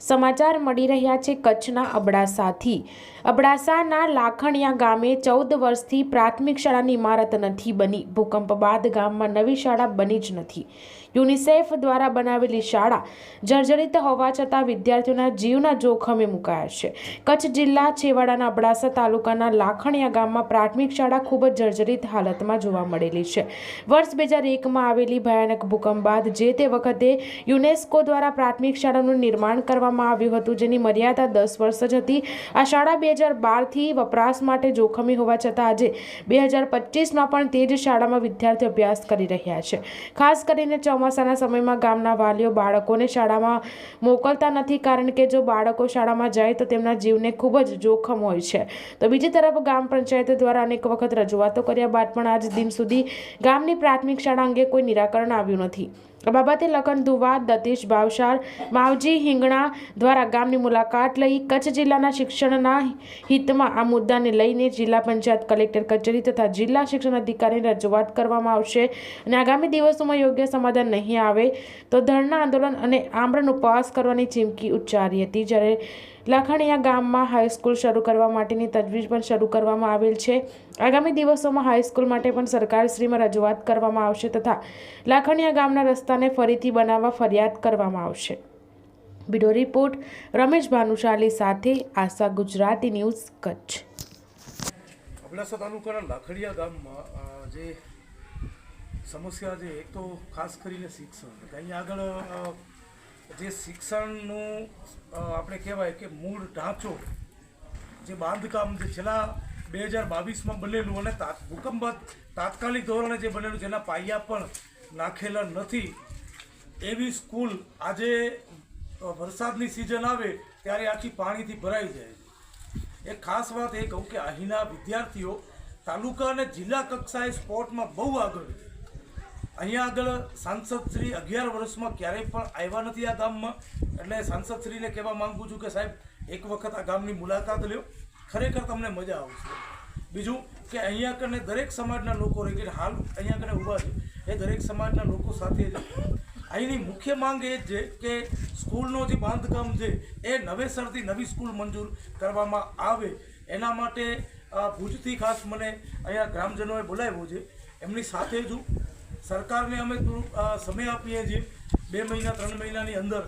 સમાચાર મળી રહ્યા છે કચ્છના અબડાસાથી. અબડાસાના લાખણિયા ગામે ચૌદ વર્ષથી પ્રાથમિક શાળાની ઇમારત નથી બની. ભૂકંપ બાદ ગામમાં નવી શાળા બની જ નથી. યુનિસેફ દ્વારા બનાવેલી શાળા જર્જરિત હોવા છતાં વિદ્યાર્થીઓના જીવના જોખમે મુકાયા છે. કચ્છ જિલ્લા છેવાડાના અબડાસા તાલુકાના લાખણિયા ગામમાં પ્રાથમિક શાળા ખૂબ જ જર્જરિત હાલતમાં જોવા મળેલી છે. વર્ષ બે હજાર એકમાં આવેલી ભયાનક ભૂકંપ બાદ જે તે વખતે યુનેસ્કો દ્વારા પ્રાથમિક શાળાનું નિર્માણ કરવામાં આવ્યું હતું, જેની મર્યાદા દસ વર્ષ જ હતી. આ શાળા બે હજાર બારથી વપરાશ માટે જોખમી હોવા છતાં આજે બે હજાર પચીસમાં પણ તે જ શાળામાં વિદ્યાર્થીઓ અભ્યાસ કરી રહ્યા છે. ખાસ કરીને ચોમાસાના સમયમાં ગામના વાલીઓ બાળકોને શાળામાં મોકલતા નથી, કારણ કે જો બાળકો શાળામાં જાય તો તેમના જીવને ખૂબ જ જોખમ હોય છે. તો બીજી તરફ ગામ પંચાયત દ્વારા અનેક વખત રજૂઆતો કર્યા બાદ પણ આજ દિન સુધી ગામની પ્રાથમિક શાળા અંગે કોઈ નિરાકરણ આવ્યું નથી. બાબતે લખન દુવા, દતીશ ભાવસાર માવજી હિંગણા દ્વારા ગામની મુલાકાત લઈ કચ્છ જિલ્લાના શિક્ષણના હિતમાં આ મુદ્દાને લઈને જિલ્લા પંચાયત કલેક્ટર કચેરી તથા જિલ્લા શિક્ષણ અધિકારીને રજૂઆત કરવામાં આવશે અને આગામી દિવસોમાં યોગ્ય સમાધાન નહીં આવે તો ધરણા આંદોલન અને આમરણ ઉપવાસ કરવાની ચીમકી ઉચ્ચારી હતી. જ્યારે લાખણીયા ગામમાં હાઈસ્કૂલ શરૂ કરવા માટેની તજવીજ પણ શરૂ કરવામાં આવેલ છે. આગામી દિવસોમાં હાઈસ્કૂલ માટે પણ સરકારશ્રીમાં રજૂઆત કરવામાં આવશે તથા લાખણીયા ગામના રસ્તાને ફરીથી બનાવવા ફરિયાદ કરવામાં આવશે. બીડો રિપોર્ટ, રમેશ ભાનુશાલી સાથે આશા ગુજરાતી ન્યૂઝ કચ્છ. અબડાસા તાલુકાના લાખડીયા ગામમાં જે સમસ્યા છે, એક તો ખાસ કરીને શિક્ષણ. અહીંયા આગળ જે શિક્ષણનું આપણે કહેવાય કે મૂળ ઢાંચો, જે બાંધકામ જે છેલ્લા બે હજાર બાવીસમાં બનેલું અને ભૂકંપ તાત્કાલિક ધોરણે જે બનેલું, જેના પાયા પણ નાખેલા નથી, એવી સ્કૂલ આજે વરસાદની સિઝન આવે ત્યારે આખી પાણીથી ભરાઈ જાય છે. એ ખાસ વાત એ કહું કે અહીંના વિદ્યાર્થીઓ તાલુકા અને જિલ્લા કક્ષાએ સ્પોર્ટમાં બહુ આગળ છે. અહીંયા આગળ સાંસદ શ્રી અગિયાર વર્ષમાં ક્યારેય પણ આવ્યા નથી આ ગામમાં. એટલે સાંસદ શ્રીને કહેવા માંગુ છું કે સાહેબ, એક વખત આ ગામની મુલાકાત લ્યો. ખરેખર તમને મજા આવશે. બીજું કે અહીંયા કને દરેક સમાજના લોકો રહે ગયા હાલ અહીંયા કને ઊભા છે. એ દરેક સમાજના લોકો સાથે અહીંની મુખ્ય માંગ એ જ છે કે સ્કૂલનો જે બાંધકામ છે એ નવેસરથી નવી સ્કૂલ મંજૂર કરવામાં આવે. એના માટે ભુજથી ખાસ મને અહીંયા ગ્રામજનોએ બોલાવ્યો છે. એમની સાથે જ હું સરકારને અમે થોડુંક સમય આપીએ છીએ. બે મહિના, ત્રણ મહિનાની અંદર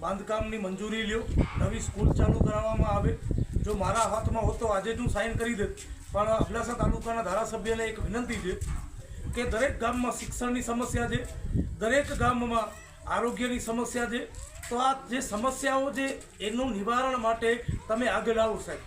બાંધકામની મંજૂરી લ્યો. નવી સ્કૂલ ચાલુ કરાવવામાં આવે. જો મારા હાથમાં હોત તો આજે જ હું સાઇન કરી દેત પણ અબડાસા તાલુકાના ધારાસભ્યને એક વિનંતી છે કે દરેક ગામમાં શિક્ષણની સમસ્યા છે, દરેક ગામમાં આરોગ્યની સમસ્યા છે. તો આ જે સમસ્યાઓ છે, એનું નિવારણ માટે તમે આગળ આવો સાહેબ.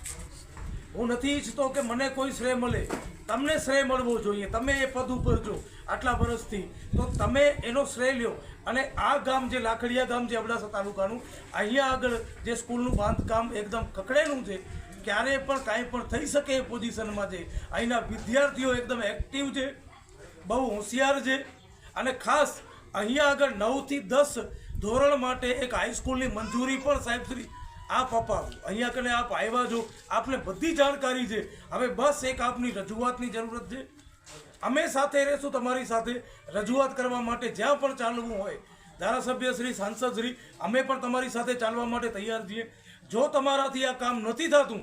હું નથી ઈચ્છતો કે મને કોઈ શ્રેય મળે. તમને શ્રેય મળવો જોઈએ. તમે એ પદ ઉપર છો આટલા વર્ષથી. તો તમે એનો શ્રેય લ્યો. અને આ ગામ જે લાકડિયા ગામ જે અબડાસા તાલુકાનું, અહીંયા આગળ જે સ્કૂલનું બાંધકામ એકદમ કકડેલું છે, ક્યારે પણ કાંઈ પણ થઈ શકે એ પોઝિશનમાં છે. અહીંના વિદ્યાર્થીઓ એકદમ એક્ટિવ છે, બહુ હોશિયાર છે. અને ખાસ અહીંયા આગળ નવથી દસ ધોરણ માટે એક હાઈસ્કૂલની મંજૂરી પણ સાહેબશ્રી આપ અપાવો અહીંયા કને આપ આવ્યા છો. આપને બધી જાણકારી છે. હવે બસ એક આપની રજૂઆતની જરૂરત છે. અમે સાથે રહેશું તમારી સાથે રજૂઆત કરવા માટે જ્યાં પણ ચાલવું હોય. ધારાસભ્ય શ્રી, સાંસદ શ્રી, અમે પણ તમારી સાથે ચાલવા માટે તૈયાર છીએ. જો તમારાથી આ કામ નથી થતું,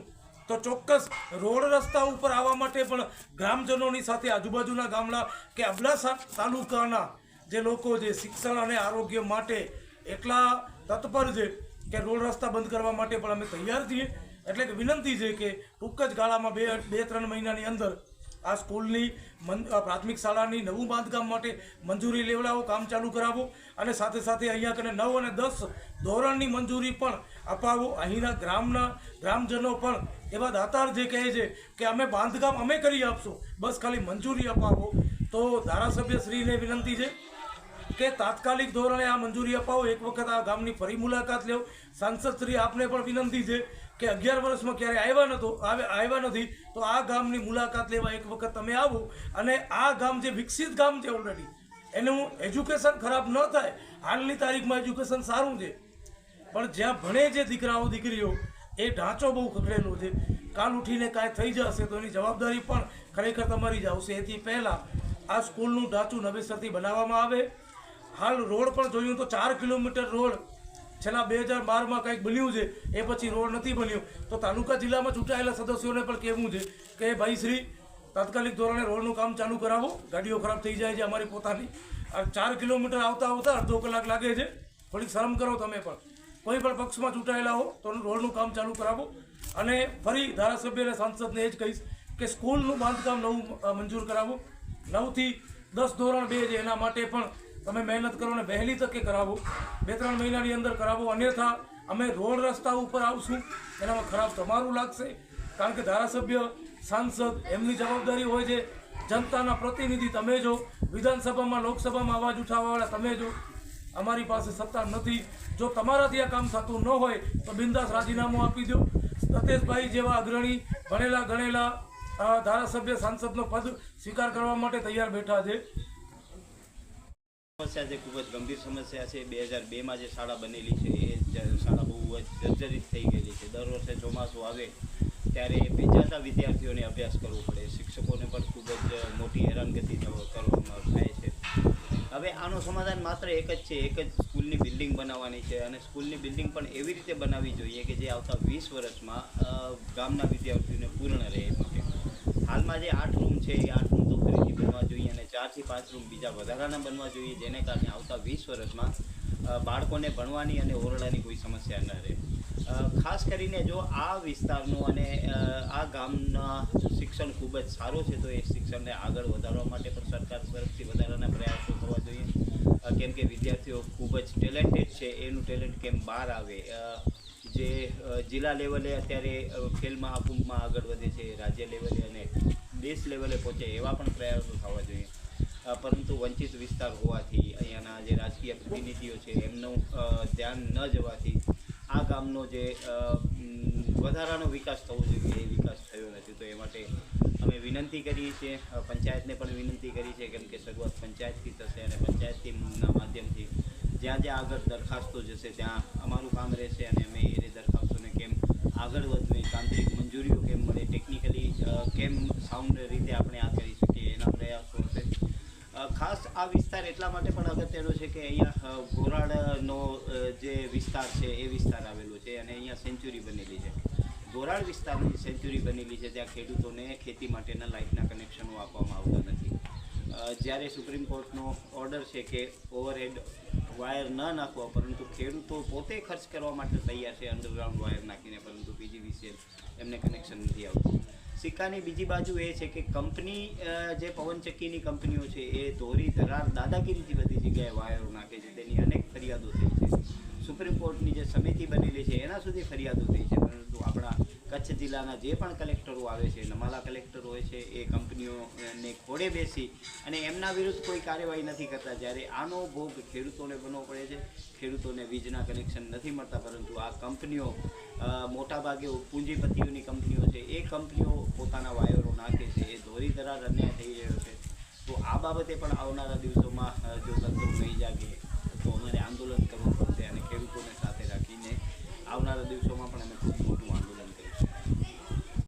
તો ચોક્કસ રોડ રસ્તા ઉપર આવવા માટે પણ ગ્રામજનોની સાથે આજુબાજુના ગામડા કે અબડાસા તાલુકાના જે લોકો જે શિક્ષણ અને આરોગ્ય માટે એટલા તત્પર છે. કે રોડ રસ્તા બંધ કરવા માટે પણ અમે તૈયાર છીએ. એટલે કે વિનંતી છે કે ટૂંક જ ગાળામાં બે બે, ત્રણ મહિનાની અંદર આ સ્કૂલની પ્રાથમિક શાળાની નવું બાંધકામ માટે મંજૂરી લેવડાવો, કામ ચાલુ કરાવો અને સાથે સાથે અહીંયા કને નવ અને દસ ધોરણની મંજૂરી પણ અપાવો. અહીંના ગ્રામના ગ્રામજનો પણ એવા દાતાર જે કહે છે કે અમે બાંધકામ અમે કરી આપશું, બસ ખાલી મંજૂરી અપાવો. તો ધારાસભ્યશ્રીને વિનંતી છે કે તાત્કાલિક ધોરણે આ મંજૂરી અપાવો. એક વખત આ ગામની ફરી મુલાકાત લેવો. સાંસદ શ્રી આપને પણ વિનંતી છે કે અગિયાર વર્ષમાં ક્યારે આવ્યા નતો, આવે આવ્યા નથી, તો આ ગામની મુલાકાત લેવા એક વખત તમે આવો. અને આ ગામ જે વિકસિત ગામ છે ઓલરેડી એનું એજ્યુકેશન ખરાબ ન થાય. હાલની તારીખમાં એજ્યુકેશન સારું છે. પણ જ્યાં ભણે જે દીકરાઓ, દીકરીઓ, એ ઢાંચો બહુ ખખડેલો છે. કાલ ઉઠીને કાંઈ થઈ જશે તો એની જવાબદારી પણ ખરેખર તમારી જ આવશે. એથી પહેલાં આ સ્કૂલનું ઢાંચું નવેસરથી બનાવવામાં આવે. હાલ રોડ પણ જોયું તો ચાર કિલોમીટર રોડ. છેલ્લા બે હજાર બારમાં કંઈક બન્યું છે, એ પછી રોડ નથી બન્યો. તો તાલુકા જિલ્લામાં ચૂંટાયેલા સદસ્યોને પણ કહેવું છે કે ભાઈ શ્રી, તાત્કાલિક ધોરણે રોડનું કામ ચાલુ કરાવો. ગાડીઓ ખરાબ થઈ જાય છે અમારી પોતાની. ચાર કિલોમીટર આવતા આવતા અડધો કલાક લાગે છે. થોડીક શરમ કરો તમે પણ. કોઈ પણ પક્ષમાં ચૂંટાયેલા હો, તો રોડનું કામ ચાલુ કરાવો. અને ફરી ધારાસભ્ય અને સાંસદને એ જ કહીશ કે, સ્કૂલનું બાંધકામ નવું મંજૂર કરાવો. નવથી દસ ધોરણ બે છે, એના માટે પણ તમે મહેનત કરો અને વહેલી તકે કરાવો. બે ત્રણ મહિનાની અંદર કરાવો. અન્યથા અમે રોડ રસ્તા ઉપર આવશું. એનામાં ખરાબ તમારું લાગશે. કારણ કે ધારાસભ્ય, સાંસદ એમની જવાબદારી હોય છે. જનતાના પ્રતિનિધિ તમે જો વિધાનસભામાં, લોકસભામાં અવાજ ઉઠાવવાવાળા તમે જો અમારી પાસે સત્તા નથી. જો તમારાથી આ કામ થતું ન હોય, તો બિંદાસ રાજીનામું આપી દો. સતેશભાઈ જેવા અગ્રણી, ભણેલા ગણેલા ધારાસભ્ય, સાંસદનો પદ સ્વીકાર કરવા માટે તૈયાર બેઠા છે. સમસ્યા છે, ખૂબ જ ગંભીર સમસ્યા છે. બે હજાર બેમાં જે શાળા બનેલી છે, એ શાળા બહુ જ જર્જરિત થઈ ગયેલી છે. દર વર્ષે ચોમાસું આવે ત્યારે ભેજાતા વિદ્યાર્થીઓને અભ્યાસ કરવો પડે. શિક્ષકોને પણ ખૂબ જ મોટી હેરાનગતિ કરવામાં થાય છે. હવે આનું સમાધાન માત્ર એક જ છે, એક જ સ્કૂલની બિલ્ડિંગ બનાવવાની છે અને સ્કૂલની બિલ્ડિંગ પણ એવી રીતે બનાવવી જોઈએ કે જે આવતા વીસ વર્ષમાં ગામના વિદ્યાર્થીઓને પૂર્ણ રહે હાલમાં જે આઠ રૂમ છે, એ આઠ રૂમ તો બનવા જોઈએ અને ચારથી પાંચ રૂમ બીજા વધારાના બનવા જોઈએ, જેને કારણે આવતા વીસ વર્ષમાં બાળકોને ભણવાની અને ઓરડાની કોઈ સમસ્યા ન રહે. ખાસ કરીને જો આ વિસ્તારનું અને આ ગામના શિક્ષણ ખૂબ જ સારું છે, તો એ શિક્ષણને આગળ વધારવા માટે પણ સરકાર તરફથી વધારાના પ્રયાસો થવા જોઈએ. કેમ કે વિદ્યાર્થીઓ ખૂબ જ ટેલેન્ટેડ છે, એનું ટેલેન્ટ કેમ બહાર આવે? જે જિલ્લા લેવલે અત્યારે ખેલ મહાકુંભમાં આગળ વધે છે, રાજ્ય લેવલે અને દેશ લેવલે પહોંચે એવા પણ પ્રયાસો થવા જોઈએ. પરંતુ વંચિત વિસ્તાર હોવાથી અહીંયાના જે રાજકીય પ્રતિનિધિઓ છે, એમનું ધ્યાન ન જવાથી આ ગામનો જે વધારાનો વિકાસ થવો જોઈએ એ વિકાસ થયો નથી. તો એ માટે અમે વિનંતી કરીએ છીએ પંચાયતને પણ વિનંતી કરી છે કેમ કે શરૂઆત પંચાયતથી થશે અને પંચાયતથીના માધ્યમથી જ્યાં જ્યાં આગળ દરખાસ્તો જશે ત્યાં અમારું કામ રહેશે અને અમે એ દરખાસ્તોને કેમ આગળ વધવું, તાંત્રિક મંજૂરીઓ કેમ મળે ટેકનિકલી કેમ સાઉન્ડ રીતે આપણે આ કરી શકીએ, એના પ્રયાસો હશે. ખાસ આ વિસ્તાર એટલા માટે પણ અગત્યનો છે કે અહીંયા ગોરાડનો જે વિસ્તાર છે, એ વિસ્તાર આવેલો છે અને અહીંયા સેન્ચુરી બનેલી છે. ગોરાડ વિસ્તારની સેન્ચુરી બનેલી છે ત્યાં ખેડૂતોને ખેતી માટેના લાઇટના કનેક્શનો આપવામાં આવતા નથી. જ્યારે સુપ્રીમ કોર્ટનો ઓર્ડર છે કે ઓવરહેડ વાયર ન નાખવા, પરંતુ ખેડૂતો પોતે ખર્ચ કરવા માટે તૈયાર છે અંડરગ્રાઉન્ડ વાયર નાખીને, પરંતુ પીજીવીસીએલ એમને કનેક્શન નથી આવતું. સિક્કાની બીજી બાજુ એ છે કે કંપની જે પવનચક્કીની કંપનીઓ છે, એ ધોરી ધરાર દાદાગીરીથી બધી જગ્યાએ વાયરો નાખે છે. તેની અનેક ફરિયાદો થઈ છે. સુપ્રીમ કોર્ટની જે સમિતિ બનેલી છે, એના સુધી ફરિયાદો થઈ છે. કચ્છ જિલ્લાના જે પણ કલેક્ટરો આવે છે, નમાલા કલેક્ટર હોય છે, એ કંપનીઓને ખોડે બેસી અને એમના વિરુદ્ધ કોઈ કાર્યવાહી નથી કરતા. જ્યારે આનો ભોગ ખેડૂતોને બનવો પડે છે, ખેડૂતોને વીજના કનેક્શન નથી મળતા, પરંતુ આ કંપનીઓ મોટાભાગે પૂંજીપતિઓની કંપનીઓ છે, એ કંપનીઓ પોતાના વાયરો નાખે છે, એ ધોરી ધરાર અન્યાય થઈ રહ્યો છે. તો આ બાબતે પણ આવનારા દિવસોમાં જો તંત્ર નહીં જાગે, તો અમારે આંદોલન કરવું પડશે અને ખેડૂતોને સાથે રાખીને આવનારા દિવસોમાં પણ અમે ખૂબ મોટું આંદોલન